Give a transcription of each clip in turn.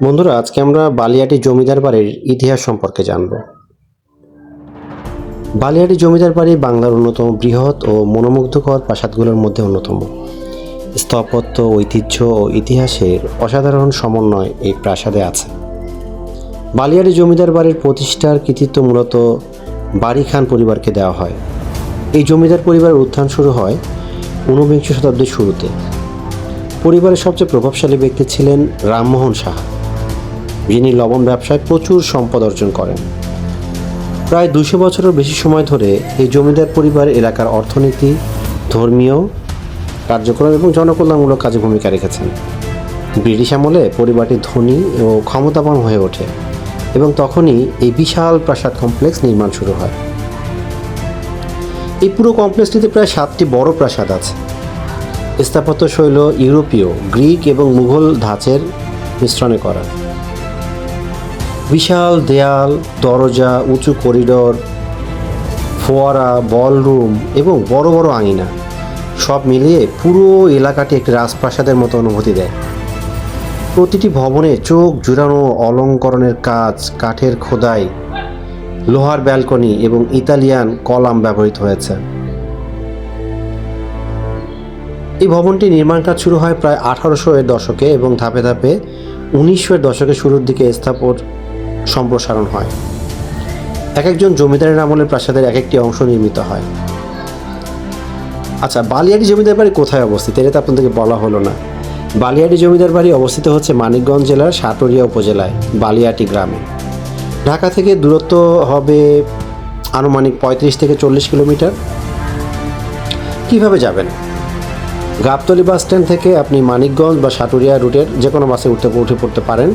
বন্ধুরা, আজকে আমরা বালিয়াটি জমিদার বাড়ির ইতিহাস সম্পর্কে জানব। বালিয়াটি জমিদার বাড়ি বাংলার অন্যতম বৃহৎ ও মনোমুগ্ধকর প্রাসাদগুলোর মধ্যে অন্যতম। স্থাপত্য, ঐতিহ্য ও ইতিহাসের অসাধারণ সমন্বয় এই প্রাসাদে আছে। বালিয়াটি জমিদার বাড়ির প্রতিষ্ঠার কৃতিত্ব মূলত বাড়ি খান পরিবারকে দেওয়া হয়। এই জমিদার পরিবারের উত্থান শুরু হয় ঊনবিংশ শতাব্দীর শুরুতে। পরিবারের সবচেয়ে প্রভাবশালী ব্যক্তি ছিলেন রামমোহন সাহা। যিনি লবণ ব্যবসায় প্রচুর সম্পদ অর্জন করেন। প্রায় দুশো বছরের বেশি সময় ধরে এই জমিদার পরিবার এলাকার অর্থনীতি, ধর্মীয় কার্যক্রম এবং জনকল্যাণমূলক কাজে ভূমিকা রেখেছেন। ব্রিটিশ আমলে পরিবারটি ধনী ও ক্ষমতাবান হয়ে ওঠে এবং তখনই এই বিশাল প্রাসাদ কমপ্লেক্স নির্মাণ শুরু হয়। এই পুরো কমপ্লেক্সটিতে প্রায় সাতটি বড় প্রাসাদ আছে। স্থাপত্য শৈল ইউরোপীয়, গ্রিক এবং মুঘল ধাঁচের মিশ্রণে করা। বিশাল দেয়াল, দরজা, উঁচু করিডোর, ফোয়ারা, বলরুম এবং বড় বড় আঙিনা। সব মিলিয়ে পুরো এলাকাটি একটি রাজপ্রাসাদের মতো অনুভূতি দেয়। প্রতিটি ভবনে চোখ জুড়ানো অলঙ্করণের কাজ, কাঠের খোদাই, লোহার ব্যালকনি এবং ইতালিয়ান কলাম ব্যবহৃত হয়েছে। এই ভবনটি নির্মাণ কাজ শুরু হয় প্রায় আঠারোশো এর দশকে এবং ধাপে ধাপে উনিশশো এর দশকের শুরুর দিকে স্থাপন সম্প্রসারণ হয়। এক একজন জমিদারের আমলের প্রাসাদের এক একটি অংশ নির্মিত হয়। আচ্ছা বালিয়াড়ি জমিদার বাড়ি কোথায় অবস্থিত? এটা তো আপনাদেরকে বলা হলো না। বালিয়াড়ি জমিদার বাড়ি অবস্থিত হচ্ছে মানিকগঞ্জ জেলার সাটুরিয়া উপজেলায়, বালিয়াটি গ্রামে। ঢাকা থেকে দূরত্ব হবে আনুমানিক পঁয়ত্রিশ থেকে চল্লিশ কিলোমিটার। কীভাবে যাবেন? গাবতলি বাস স্ট্যান্ড থেকে আপনি মানিকগঞ্জ বা সাটুরিয়া রুটের যে কোনো বাসে উঠতে, উঠে পড়তে পারেন।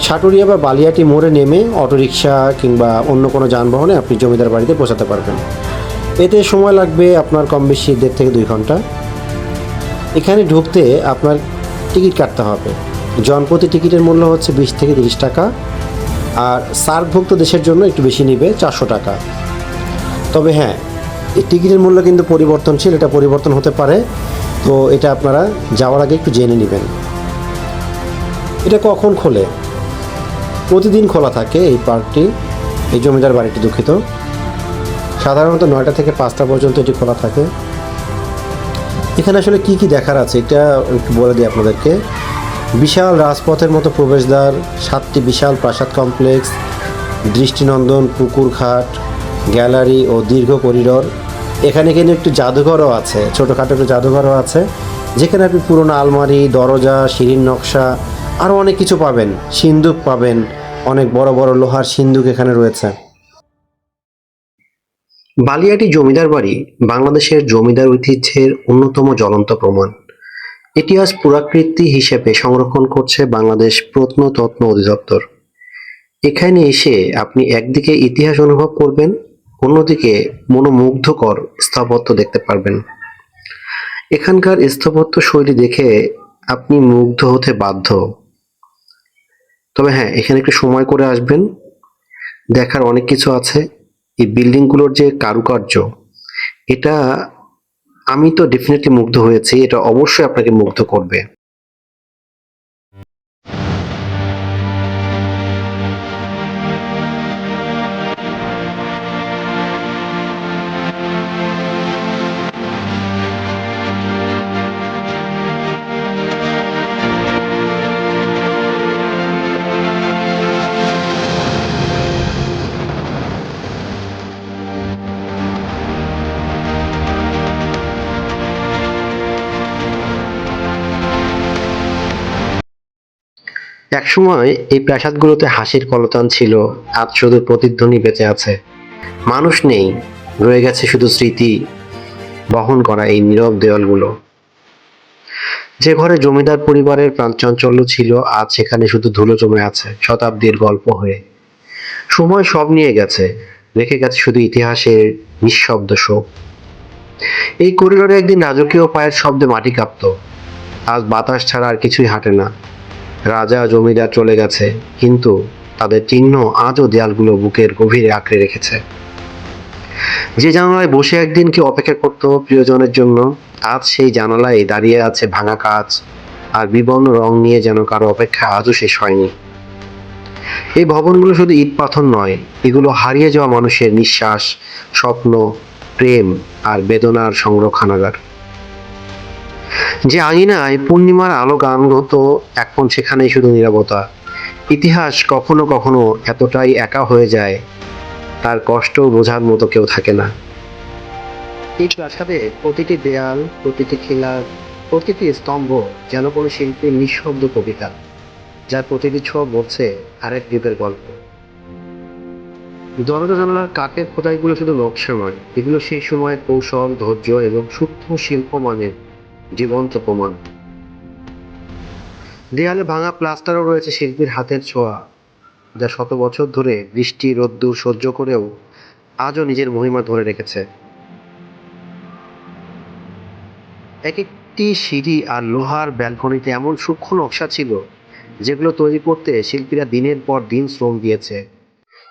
সাটুরিয়া বা বালিয়াটি মোড়ে নেমে অটোরিকশা কিংবা অন্য কোনো যানবাহনে আপনি জমিদার বাড়িতে পৌঁছাতে পারবেন। এতে সময় লাগবে আপনার কম বেশি দেড় থেকে দুই ঘণ্টা। এখানে ঢুকতে আপনার টিকিট কাটতে হবে। জনপ্রতি টিকিটের মূল্য হচ্ছে বিশ থেকে তিরিশ টাকা। আর সার্কভুক্ত দেশের জন্য একটু বেশি নেবে চারশো টাকা। তবে হ্যাঁ এই টিকিটের মূল্য কিন্তু পরিবর্তনশীল এটা পরিবর্তন হতে পারে। তো এটা আপনারা যাওয়ার আগে একটু জেনে নেবেন। এটা কখন খোলে? প্রতিদিন খোলা থাকে এই পার্কটি। এই জমিদার বাড়িটি দুঃখিত। সাধারণত নয়টা থেকে পাঁচটা পর্যন্ত এটি খোলা থাকে। এখানে আসলে কি কি দেখার আছে এটা একটু বলে দিই আপনাদেরকে। বিশাল রাজপথের মতো প্রবেশদ্বার, সাতটি বিশাল প্রাসাদ কমপ্লেক্স, দৃষ্টিনন্দন পুকুর ঘাট গ্যালারি ও দীর্ঘ করিডোর। এখানে কিন্তু একটু জাদুঘরও আছে, ছোটোখাটো একটু জাদুঘরও আছে। যেখানে আপনি পুরোনো আলমারি, দরজা, সিঁড়ির নকশা আরও অনেক কিছু পাবেন। সিন্দুক পাবেন অনেক বড় বড় লোহার সিন্ধুক এখানে রয়েছে। বালিয়াটি জমিদার বাড়ি বাংলাদেশের জমিদার ঐতিহ্যের অন্যতম জ্বলন্ত প্রমাণ। এটি আজ পুরাকৃতি হিসেবে সংরক্ষণ করছে বাংলাদেশ প্রত্নতত্ত্ব অধিদপ্তর। এখানে এসে আপনি একদিকে ইতিহাস অনুভব করবেন, অন্যদিকে মনোমুগ্ধকর স্থাপত্য দেখতে পারবেন। এখানকার স্থাপত্য শৈলী দেখে আপনি মুগ্ধ হতে বাধ্য। তবে হ্যাঁ এখানে একটু সময় করে আসবেন। দেখার অনেক কিছু আছে। এই বিল্ডিংগুলোর যে কারুকার্য, এটা আমি তো ডেফিনেটলি মুগ্ধ হয়েছি। এটা অবশ্যই আপনাকে মুগ্ধ করবে। একসময় এই প্রাসাদগুলোতে হাসির কলতান ছিল, আজ শুধু প্রতিধ্বনি বেঁচে আছে। মানুষ নেই, রয়ে গেছে শুধু স্মৃতি, বহন করা এই নীরব দেওয়ালগুলো যে ঘরে জমিদার পরিবারের প্রাণচাঞ্চল্য ছিল, আজ সেখানে শুধু ধুলো জমে আছে, শতাব্দীর গল্প হয়ে। সময় সব নিয়ে গেছে, রেখে গেছে শুধু ইতিহাসের নিঃশব্দ শোক। এই করিডোরে একদিন রাজকীয় পায়ের শব্দে মাটি কাঁপতো। আজ বাতাস ছাড়া আর কিছুই হাঁটে না। রাজা জমিদার চলে গেছে, কিন্তু তাদের চিহ্ন আজও দেয়ালগুলো বুকের গভীরে আঁকড়ে রেখেছে। যে জানালায় বসে একদিন কেউ অপেক্ষা করতো প্রিয়জনের জন্য, আজ সেই জানালায় দাঁড়িয়ে আছে ভাঙা কাজ আর বিবর্ণ রং নিয়ে যেন কারও অপেক্ষা আজও শেষ হয়নি। এই ভবনগুলো শুধু ইট পাথর নয়, এগুলো হারিয়ে যাওয়া মানুষের নিঃশ্বাস, স্বপ্ন, প্রেম আর বেদনার সংরক্ষণাগার। যে আঙিনায় পূর্ণিমার আলো গানলো তো এখন সেখানেই শুধু নিরাপত্তা ইতিহাস কখনো কখনো এতটাই একা হয়ে যায়, তার কষ্ট বোঝার মতো কেউ থাকে না। এই প্রাসাদে প্রতিটি দেয়াল, প্রতিটি খিলার প্রতিটি স্তম্ভ যেন কোনো শিল্পীর নিঃশব্দ কবিতা, যার প্রতিটি ছোঁয়া বলছে আরেক দ্বীপের গল্প। দরজা জানালার কাঠের খোদাইগুলো শুধু নকশা নয়, এগুলো সেই সময়ের কৌশল, ধৈর্য এবং সূক্ষ্ম শিল্প মানের জীবন্ত প্রমাণ। দেয়ালে ভাঙা প্লাস্টারও রয়েছে শিল্পীর হাতের ছোঁয়া, যা শত বছর ধরে বৃষ্টি, রোদ্দুর সহ্য করেও আজও নিজের মহিমা ধরে রেখেছে। এক একটি সিঁড়ি আর লোহার ব্যালকনিতে এমন সূক্ষ্ম নকশা ছিল, যেগুলো তৈরি করতে শিল্পীরা দিনের পর দিন শ্রম দিয়েছে।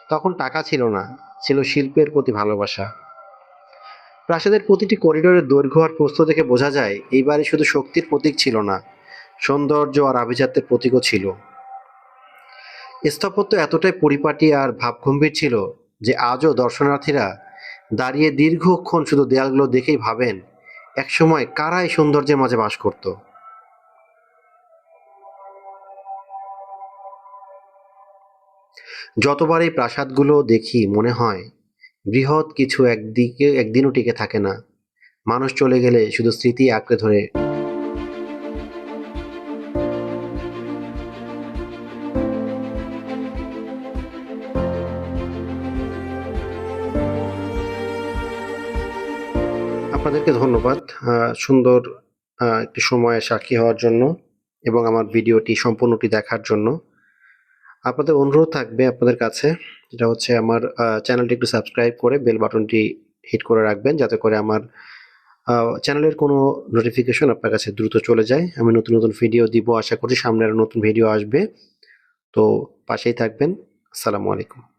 তখন টাকা ছিল না, ছিল শিল্পের প্রতি ভালোবাসা। প্রাসাদের প্রতিটি করিডোরের দৈর্ঘ্য আর প্রস্থ দেখে বোঝা যায় এই বাড়ি শুধু শক্তির প্রতীক ছিল না, সৌন্দর্য আর আভিজাত্যের প্রতীকও ছিল। স্থাপত্য এতটাই পরিপাটি আর ভাবগম্ভীর ছিল যে আজও দর্শনার্থীরা দাঁড়িয়ে দীর্ঘক্ষণ শুধু দেয়ালগুলো দেখেই ভাবেন, একসময় কারা এই সৌন্দর্যের মাঝে বাস করত। যতবার এই প্রাসাদগুলো দেখি মনে হয় বৃহৎ কিছু একদিকে, একদিনও টিকে থাকে না। মানুষ চলে গেলে শুধু স্মৃতি আঁকড়ে ধরে। আপনাদেরকে ধন্যবাদ সুন্দর একটি সময়ে সাক্ষী হওয়ার জন্য এবং আমার ভিডিওটি সম্পূর্ণটি দেখার জন্য। আপনাদের অনুরোধ থাকবে আপনাদের কাছে। যেটা হচ্ছে আমার চ্যানেলটি একটু সাবস্ক্রাইব করে বেল বাটনটি হিট করে রাখবেন যাতে করে আমার চ্যানেলের কোনো নোটিফিকেশন আপনার কাছে দ্রুত চলে যায়। আমি নতুন নতুন ভিডিও দিব। আশা করি সামনে আরও নতুন ভিডিও আসবে। তো পাশেই থাকবেন। আসসালামু আলাইকুম।